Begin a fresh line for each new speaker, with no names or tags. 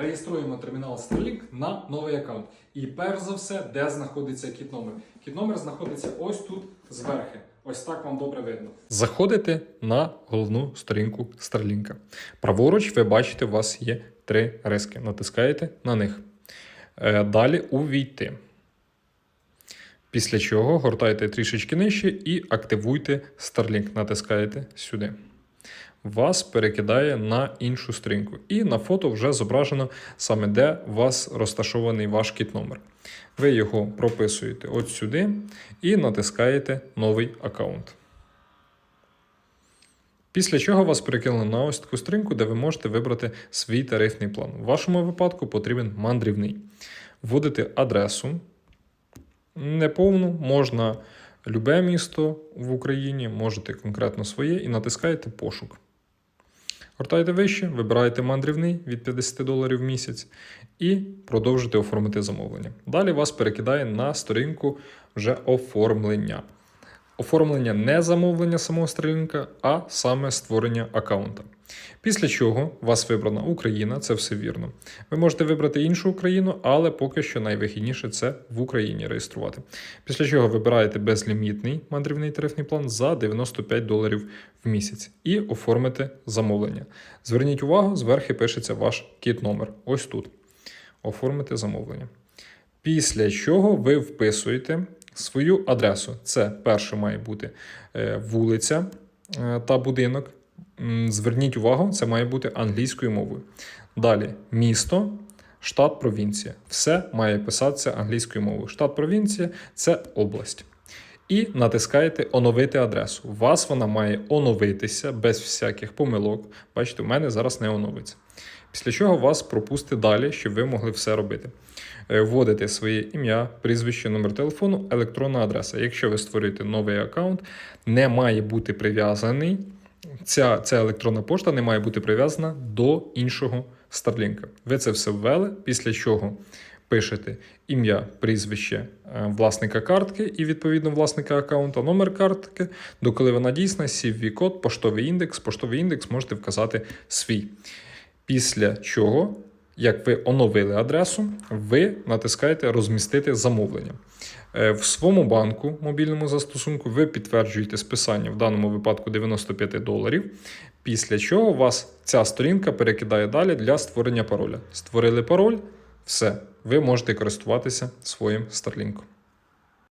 Реєструємо термінал Starlink на новий аккаунт. І перш за все, де знаходиться кіт номер. Кіт номер знаходиться ось тут зверху. Ось так вам добре видно. Заходите на головну сторінку Starlink. Праворуч ви бачите, у вас є три риски. Натискаєте на них. Е, Далі увійти. Після чого гортаєте трішечки нижче і активуйте Starlink. Натискаєте сюди. Вас перекидає на іншу сторінку. І на фото вже зображено саме де у вас розташований ваш кіт номер. Ви його прописуєте от сюди і натискаєте новий аккаунт. Після чого вас перекинули на ось таку сторінку, де ви можете вибрати свій тарифний план. В вашому випадку потрібен мандрівний. Вводите адресу неповну, можна любе місто в Україні, можете конкретно своє і натискаєте пошук. Гортаєте вище, вибираєте мандрівний від 50 доларів в місяць і продовжуйте оформити замовлення. Далі вас перекидає на сторінку вже оформлення. Оформлення не замовлення самого сторінка, а саме створення аккаунта. Після чого вас вибрана Україна, це все вірно. Ви можете вибрати іншу Україну, але поки що найвигідніше це в Україні реєструвати. Після чого вибираєте безлімітний мандрівний тарифний план за 95 доларів в місяць і оформите замовлення. Зверніть увагу, зверху пишеться ваш кіт номер. Ось тут. Оформити замовлення. Після чого ви вписуєте свою адресу. Це перше має бути е, вулиця е, та будинок. Зверніть увагу, це має бути англійською мовою. Далі місто, штат, провінція. Все має писатися англійською мовою. Штат, провінція це область. І натискаєте оновити адресу. У вас вона має оновитися без всяких помилок. Бачите, у мене зараз не оновиться. Після чого вас пропустить далі, щоб ви могли все робити. Е, Вводите своє ім'я, прізвище, номер телефону, електронна адреса. Якщо ви створюєте новий аккаунт, не має бути прив'язаний. Ця, ця електронна пошта не має бути прив'язана до іншого Starlink. Ви це все ввели, після чого пишете ім'я, прізвище е, власника картки і відповідно власника аккаунта, номер картки, доколи вона дійсна, cv код поштовий індекс. Поштовий індекс можете вказати свій. Після чого, як ви оновили адресу, ви натискаєте розмістити замовлення. Е, В своєму банку, мобільному застосунку, ви підтверджуєте списання в даному випадку 95 доларів. Після чого вас ця сторінка перекидає далі для створення пароля. Створили пароль, все, ви можете користуватися своїм Starlink.